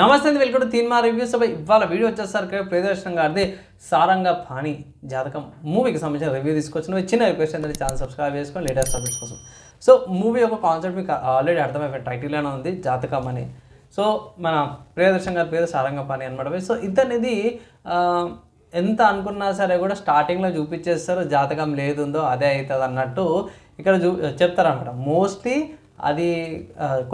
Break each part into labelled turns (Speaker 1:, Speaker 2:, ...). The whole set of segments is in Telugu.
Speaker 1: నమస్తే అండి వెల్కమ్ టు తీన్మా రివ్యూస్ అబ్బాయి ఇవాళ వీడియో వచ్చేసరికి ప్రియదర్శనం గారిది సారంగ పాణి జాతకం. మూవీకి సంబంధించిన రివ్యూ తీసుకొచ్చిన చిన్న రిక్వెస్ట్ ఏంటంటే ఛానల్ సబ్స్క్రైబ్ చేసుకొని లేటెస్ట్ అప్డేట్స్ కోసం. సో మూవీ యొక్క కాన్సెప్ట్ మీకు ఆల్రెడీ అర్థమైపోయింది టైటిల్లోనే ఉంది జాతకం అని. సో మన ప్రియదర్శన్ గారి పేరు సారంగ పాణి అనమాట సో ఇతనిది ఎంత అనుకున్నా సరే కూడా స్టార్టింగ్లో చూపించేస్తారు జాతకం లేదుందో అదే అవుతుంది అన్నట్టు ఇక్కడ చూ చెప్తారనమాట మోస్ట్లీ అది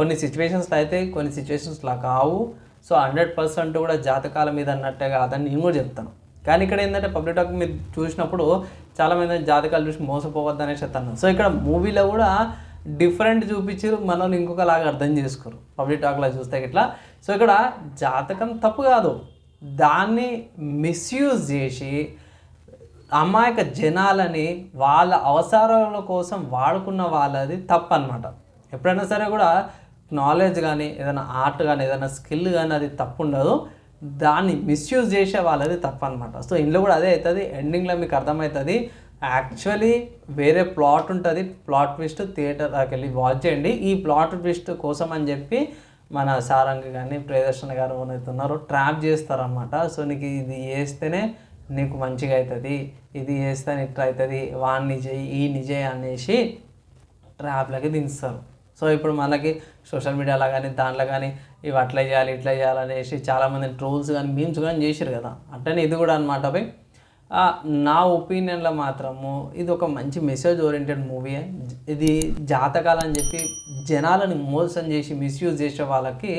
Speaker 1: కొన్ని సిచ్యువేషన్స్లో అయితే కొన్ని సిచ్యువేషన్స్లో కావు. సో హండ్రెడ్ పర్సెంట్ కూడా జాతకాల మీద అన్నట్టే కాదని నేను కూడా చెప్తాను. కానీ ఇక్కడ ఏంటంటే పబ్లిక్ టాక్ మీరు చూసినప్పుడు చాలామంది జాతకాలు చూసి మోసపోవద్దు అనేసి చెప్తాను. సో ఇక్కడ మూవీలో కూడా డిఫరెంట్ చూపించారు మనల్ని ఇంకొకలాగా అర్థం చేసుకోరు. పబ్లిక్ టాక్లో చూస్తే ఇట్లా సో ఇక్కడ జాతకం తప్పు కాదు. దాన్ని మిస్యూజ్ చేసి అమాయక జనాలని వాళ్ళ అవసరాల కోసం వాడుకున్న వాళ్ళది తప్పు అనమాట ఎప్పుడైనా సరే కూడా నాలెడ్జ్ కానీ ఏదైనా ఆర్ట్ కానీ ఏదైనా స్కిల్ కానీ అది తప్పు ఉండదు దాన్ని మిస్యూజ్ చేసే వాళ్ళది తప్పు అనమాట సో ఇందులో కూడా అదే అవుతుంది ఎండింగ్లో మీకు అర్థమవుతుంది యాక్చువల్లీ వేరే ప్లాట్ ఉంటుంది. ప్లాట్ ట్విస్ట్ థియేటర్కి వెళ్ళి వాచ్ చేయండి. ఈ ప్లాట్ ట్విస్ట్ కోసం అని చెప్పి మన సారంగ్ కానీ ప్రియదర్శన గారు అవుతున్నారు ఉన్నారో ట్రాప్ చేస్తారనమాట సో నీకు ఇది వేస్తేనే నీకు మంచిగా అవుతుంది ఇది వేస్తే ఇట్లా అవుతుంది వాడిని చేయి ఈ నిజే అనేసి ట్రాప్లకి దించుతారు. సో ఇప్పుడు మనకి సోషల్ మీడియాలో కానీ దాంట్లో కానీ ఇవి అట్లా చేయాలి ఇట్లా చేయాలనేసి చాలామంది ట్రోల్స్ కానీ మీమ్స్ కానీ చేశారు కదా. అట్లనే ఇది కూడా అనమాట అవి నా ఒపీనియన్లో మాత్రము ఇది ఒక మంచి మెసేజ్ ఓరియంటెడ్ మూవీ. ఇది జాతకాలు అని చెప్పి జనాలని మోసం చేసి మిస్యూజ్ చేసే వాళ్ళకి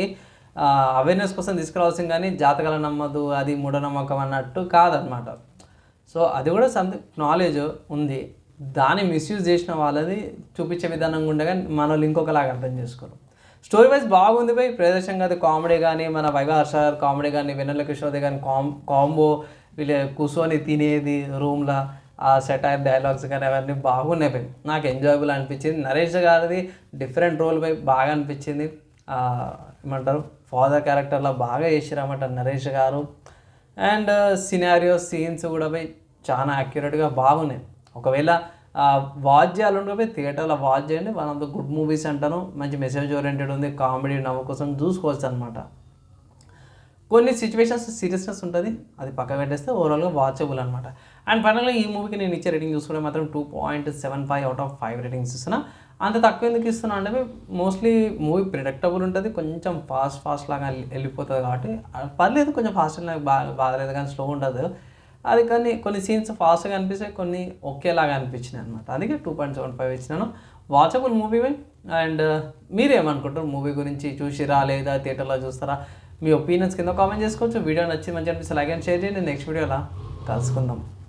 Speaker 1: అవేర్నెస్ కోసం తీసుకురావాల్సింది కానీ జాతకాలు నమ్మదు అది మూఢనమ్మకం అన్నట్టు కాదనమాట సో అది కూడా సంథింగ్ నాలెడ్జ్ ఉంది. దాన్ని మిస్యూజ్ చేసిన వాళ్ళది చూపించే విధానంగా ఉండగా మన వాళ్ళు ఇంకొకలాగా అర్థం చేసుకోరు. స్టోరీ వైజ్ బాగుంది పోయి ప్రదర్శన గారి కామెడీ కానీ మన వైవ హర్ష కామెడీ కానీ వెన్నెల కిషోర్ది కానీ కామ్ కాంబో వీళ్ళు కూర్చొని తినేది రూమ్లో ఆ సెటైర్ డైలాగ్స్ కానీ అవన్నీ బాగున్నాయి పోయి నాకు ఎంజాయబుల్ అనిపించింది. నరేష్ గారిది డిఫరెంట్ రోల్ పోయి బాగా అనిపించింది. ఏమంటారు? ఫాదర్ క్యారెక్టర్లో బాగా చేసిరన్నమాట నరేష్ గారు. అండ్ సినారియో సీన్స్ కూడా పోయి చాలా యాక్యురేట్గా బాగున్నాయి. ఒకవేళ వాద్యాలు ఉండకపోతే థియేటర్లో వాచ్ చేయండి one of the good movies అంటాను. మంచి మెసేజ్ ఓరియంటెడ్ ఉంది కామెడీ నవ్వు కోసం చూసుకోవచ్చు అనమాట కొన్ని సిచ్యువేషన్స్ సీరియస్నెస్ ఉంటుంది అది పక్క పెట్టేస్తే ఓవరాల్గా వాచబుల్ అనమాట అండ్ ఫైనల్గా ఈ మూవీకి నేను ఇచ్చే రేటింగ్ చూసుకుంటే మాత్రం two point seven five out of five ratings ఇస్తున్నా. అంత తక్కువ ఎందుకు ఇస్తున్నా అంటే మోస్ట్లీ మూవీ ప్రిడక్టబుల్ ఉంటుంది కొంచెం ఫాస్ట్ ఫాస్ట్ లాగా వెళ్ళిపోతుంది కాబట్టి. పర్లేదు కొంచెం ఫాస్ట్ నాకు బాగా బాగలేదు కానీ స్లో ఉండదు అది కానీ కొన్ని సీన్స్ ఫాస్ట్గా అనిపిస్తాయి కొన్ని ఒకేలాగా అనిపించినాయి అనమాట అందుకే టూ పాయింట్ సెవెన్ ఫైవ్ ఇచ్చినాను. వాచబుల్ మూవీ అండ్ uh, మీరేమనుకుంటారు? మూవీ గురించి చూసిరా లేదా? థియేటర్లో చూస్తారా? మీ ఒపీనియన్స్ కింద కామెంట్ చేసుకోవచ్చు. వీడియో నచ్చి మంచి అనిపిస్తే లైక్ అండ్ షేర్ చేయండి. నెక్స్ట్ వీడియోలో కలుసుకుందాం.